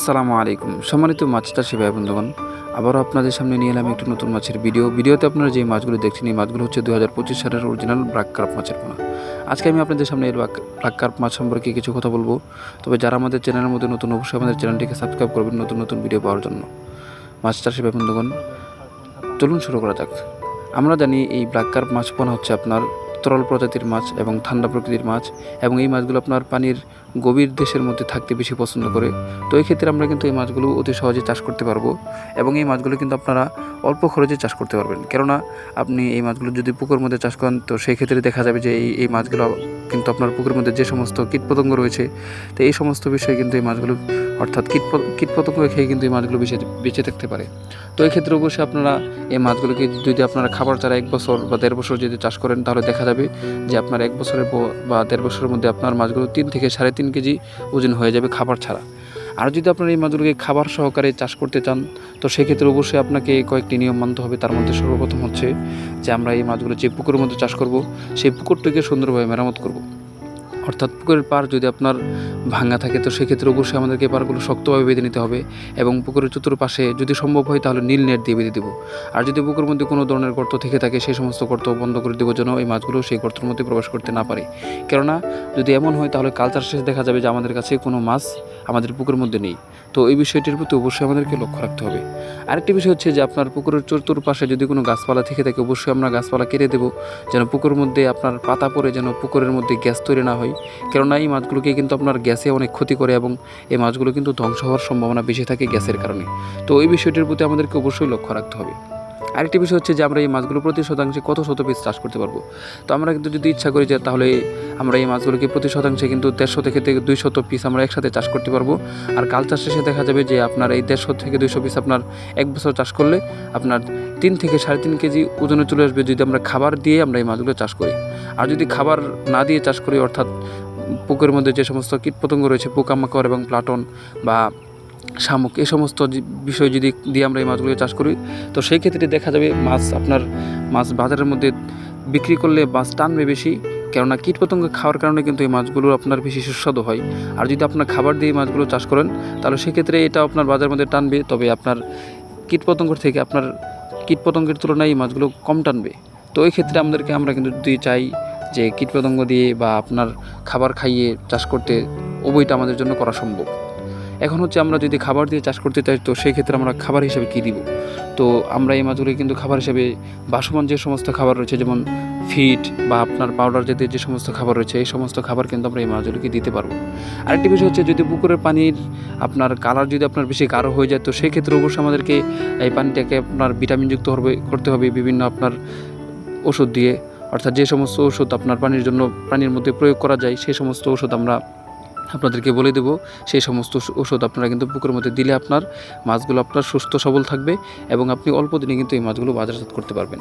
আসসালামু আলাইকুম। সম্মানিত মাছ চাষি ভাই বন্ধুগণ, আবারও আপনাদের সামনে নিয়ে এলাম একটি নতুন মাছের ভিডিও। ভিডিওতে আপনারা যে মাছগুলো দেখছেন, এই মাছগুলো হচ্ছে দু হাজার পঁচিশ সালের অরিজিনাল ব্ল্যাক কার্প মাছের পোনা। আজকে আমি আপনাদের সামনে এই ব্ল্যাক কার্প মাছ সম্পর্কে কিছু কথা বলব। তবে যারা আমাদের চ্যানেলের মধ্যে নতুন, অবশ্যই আমাদের চ্যানেলটিকে সাবস্ক্রাইব করবেন নতুন নতুন ভিডিও পাওয়ার জন্য। মাছ চাষি ভাই বন্ধুগণ, চলুন শুরু করা যাক। আমরা জানি এই ব্ল্যাক কার্প মাছ পোনা হচ্ছে আপনার তরল প্রজাতির মাছ এবং ঠান্ডা প্রকৃতির মাছ এবং এই মাছগুলো আপনার পানির গভীর দেশের মধ্যে থাকতে বেশি পছন্দ করে। তো এই ক্ষেত্রে আমরা কিন্তু এই মাছগুলো অতি সহজে চাষ করতে পারব এবং এই মাছগুলো কিন্তু আপনারা অল্প খরচে চাষ করতে পারবেন। কেননা আপনি এই মাছগুলো যদি পুকুর মধ্যে চাষ করেন, তো সেই ক্ষেত্রে দেখা যাবে যে এই এই মাছগুলো কিন্তু আপনার পুকুরের মধ্যে যে সমস্ত কীটপতঙ্গ রয়েছে, তো এই সমস্ত বিষয়ে কিন্তু এই মাছগুলো অর্থাৎ কীট কীটপতঙ্গ খেয়ে কিন্তু এই মাছগুলো বেঁচে বেঁচে থাকতে পারে। তো এই ক্ষেত্রে অবশ্যই আপনারা এই মাছগুলোকে যদি আপনারা খাবার চারা এক বছর বা দেড় বছর যদি চাষ করেন, তাহলে দেখা যাবে যে আপনার এক বছরের বা দেড় বছরের মধ্যে আপনার মাছগুলো তিন থেকে সাড়ে তিন কেজি ওজন হয়ে যাবে খাবার ছাড়া। আর যদি আপনারা এই মাছগুলোকে খাবার সহকারে চাষ করতে চান, তো সেক্ষেত্রে অবশ্যই আপনাকে কয়েকটি নিয়ম মানতে হবে। তার মধ্যে সর্বপ্রথম হচ্ছে যে আমরা এই মাছগুলো যে পুকুরের মধ্যে চাষ করব, সেই পুকুরটিকে সুন্দরভাবে মেরামত করব। অর্থাৎ পুকুরের পার যদি আপনার ভাঙা থাকে, তো সেক্ষেত্রে অবশ্যই আমাদেরকে পারগুলো শক্তভাবে বেঁধে নিতে হবে এবং পুকুরের চতুর্পাশে যদি সম্ভব হয় তাহলে নীল নেট দিয়ে বেঁধে দেবো। আর যদি পুকুরের মধ্যে কোনো ধরনের গর্ত থেকে থাকে, সেই সমস্ত গর্ত বন্ধ করে দেবো যেন এই মাছগুলো সেই গর্তের মধ্যে প্রবেশ করতে না পারে। কেননা যদি এমন হয় তাহলে কালচার শেষে দেখা যাবে যে আমাদের কাছে কোনো মাছ আমাদের পুকুরের মধ্যে নেই। তো এই বিষয়টির প্রতি অবশ্যই আমাদেরকে লক্ষ্য রাখতে হবে। আরেকটি বিষয় হচ্ছে যে আপনার পুকুরের চতুর্পাশে যদি কোনো গাছপালা থেকে থাকে, অবশ্যই আমরা গাছপালা কেটে দেবো যেন পুকুরের মধ্যে আপনার পাতা পড়ে যেন পুকুরের মধ্যে গ্যাস তৈরি না হয়। কেননা এই মাছগুলোকে কিন্তু আপনার গ্যাসে অনেক ক্ষতি করে এবং এই মাছগুলো কিন্তু ধ্বংস হওয়ার সম্ভাবনা বেশি থাকে গ্যাসের কারণে। তো এই বিষয়টির প্রতি আমাদেরকে অবশ্যই লক্ষ্য রাখতে হবে। আরেকটি বিষয় হচ্ছে যে, আমরা এই মাছগুলো প্রতি শতাংশে কত শত পিস চাষ করতে পারব? তো আমরা কিন্তু যদি ইচ্ছা করি যে, তাহলে আমরা এই মাছগুলোকে প্রতি শতাংশে কিন্তু দেড়শো থেকে থেকে দুই শত পিস আমরা একসাথে চাষ করতে পারব। আর কালচার শেষে দেখা যাবে যে, আপনার এই দেড়শো থেকে দুইশো পিস আপনার এক বছর চাষ করলে আপনার তিন থেকে সাড়ে তিন কেজি ওজনে চলে আসবে যদি আমরা খাবার দিয়ে আমরা এই মাছগুলো চাষ করি। আর যদি খাবার না দিয়ে চাষ করি, অর্থাৎ পুকুরের মধ্যে যে সমস্ত কীটপতঙ্গ রয়েছে, পোকামাকড় এবং প্লাটন বা শামুক, এ সমস্ত বিষয় যদি দিয়ে আমরা এই মাছগুলোকে চাষ করি, তো সেই ক্ষেত্রে দেখা যাবে মাছ আপনার মাছ বাজারের মধ্যে বিক্রি করলে মাছ টানবে বেশি, কেননা কীটপতঙ্গ খাওয়ার কারণে কিন্তু এই মাছগুলো আপনার বেশি সুস্বাদু হয়। আর যদি আপনার খাবার দিয়ে মাছগুলো চাষ করেন, তাহলে সেক্ষেত্রে এটা আপনার বাজারের মধ্যে টানবে, তবে আপনার কীটপতঙ্গর থেকে আপনার কীটপতঙ্গের তুলনায় এই মাছগুলো কম টানবে। তো এই ক্ষেত্রে আমাদেরকে আমরা কিন্তু যদি চাই যে কীটপতঙ্গ দিয়ে বা আপনার খাবার খাইয়ে চাষ করতে উভয়টা আমাদের জন্য করা সম্ভব। এখন হচ্ছে আমরা যদি খাবার দিয়ে চাষ করতে চাই, তো সেই ক্ষেত্রে আমরা খাবার হিসেবে কী দিব? তো আমরা এই মাছগুলো কিন্তু খাবার হিসেবে বাসমান যে সমস্ত খাবার রয়েছে, যেমন ফিড বা আপনার পাউডার জাতীয় যে সমস্ত খাবার রয়েছে, এই সমস্ত খাবার কিন্তু আমরা এই মাছগুলোকে দিতে পারব। আরেকটি বিষয় হচ্ছে যদি পুকুরের পানির আপনার কালার যদি আপনার বেশি গাঢ় হয়ে যায়, তো সেই ক্ষেত্রে অবশ্যই আমাদেরকে এই পানিটাকে আপনার ভিটামিনযুক্ত হবে, করতে হবে বিভিন্ন আপনার ওষুধ দিয়ে, অর্থাৎ যে সমস্ত ওষুধ আপনার পানির জন্য, পানির মধ্যে প্রয়োগ করা যায় সেই সমস্ত ওষুধ আমরা আপনাদেরকে বলে দেবো। সেই সমস্ত ওষুধ আপনারা কিন্তু পুকুরের মধ্যে দিলে আপনার মাছগুলো আপনার সুস্থ, সবল থাকবে এবং আপনি অল্প দিনে কিন্তু এই মাছগুলো বাজারজাত করতে পারবেন।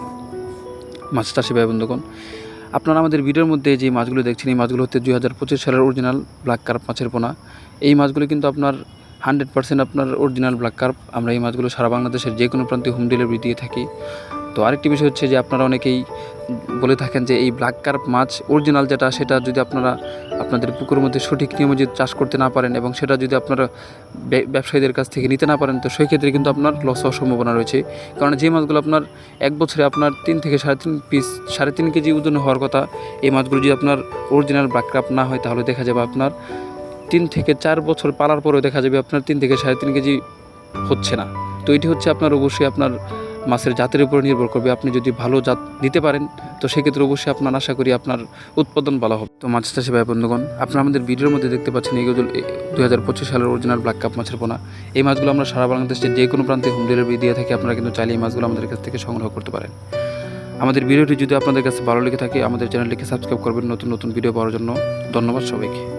মাছ চাষি ভাই বন্ধুগণ আপনারা আমাদের ভিডিওর মধ্যে যে মাছগুলো দেখছেন, এই মাছগুলো হচ্ছে দুই হাজার পঁচিশ সালের অরিজিনাল ব্ল্যাক কার্প মাছের পোনা। এই মাছগুলো কিন্তু আপনার হান্ড্রেড পার্সেন্ট আপনার অরিজিনাল ব্ল্যাক কার্প আমরা এই মাছগুলো সারা বাংলাদেশের যে কোনো প্রান্তে হোম ডেলিভারি দিয়ে থাকি। তো আরেকটি বিষয় হচ্ছে যে আপনারা অনেকেই বলে থাকেন যে এই ব্ল্যাক কার্প মাছ অরিজিনাল যেটা, সেটা যদি আপনারা আপনাদের পুকুরের মধ্যে সঠিক নিয়মে যদি চাষ করতে না পারেন এবং সেটা যদি আপনারা ব্য- ব্যবসায়ীদের কাছ থেকে নিতে না পারেন, তো সেই ক্ষেত্রে কিন্তু আপনার লস হওয়ার সম্ভাবনা রয়েছে। কারণ যে মাছগুলো আপনার এক বছরে আপনার তিন থেকে সাড়ে তিন পিস সাড়ে তিন কেজি ওজন হওয়ার কথা, এই মাছগুলো যদি আপনার অরিজিনাল ব্ল্যাক কার্প না হয়, তাহলে দেখা যাবে আপনার তিন থেকে চার বছর পালার পরেও দেখা যাবে আপনার তিন থেকে সাড়ে তিন কেজি হচ্ছে না। তো এটি হচ্ছে আপনার অবশ্যই আপনার মাছের জাতের উপর নির্ভর করবে। আপনি যদি ভালো জাত দিতে পারেন, তো সেক্ষেত্রে অবশ্যই আপনার আশা করি আপনার উৎপাদন ভালো হবে। তো মাছ চাষি ভাই, বন্ধুগণ, আপনারা আমাদের ভিডিওর মধ্যে দেখতে পাচ্ছেন এগুলো দুই হাজার পঁচিশ সালের অরিজিনাল ব্ল্যাক কাপ মাছের পোনা। এই মাছগুলো আমরা সারা বাংলাদেশের যে কোনো প্রান্তে হোম ডেলিভারি দিয়ে থাকি, আপনারা কিন্তু চাইলে এই মাছগুলো আমাদের কাছ থেকে সংগ্রহ করতে পারেন। আমাদের ভিডিওটি যদি আপনাদের কাছে ভালো লেগে থাকে, আমাদের চ্যানেলটিকে সাবস্ক্রাইব করবেন নতুন নতুন ভিডিও পাওয়ার জন্য। ধন্যবাদ সবাইকে।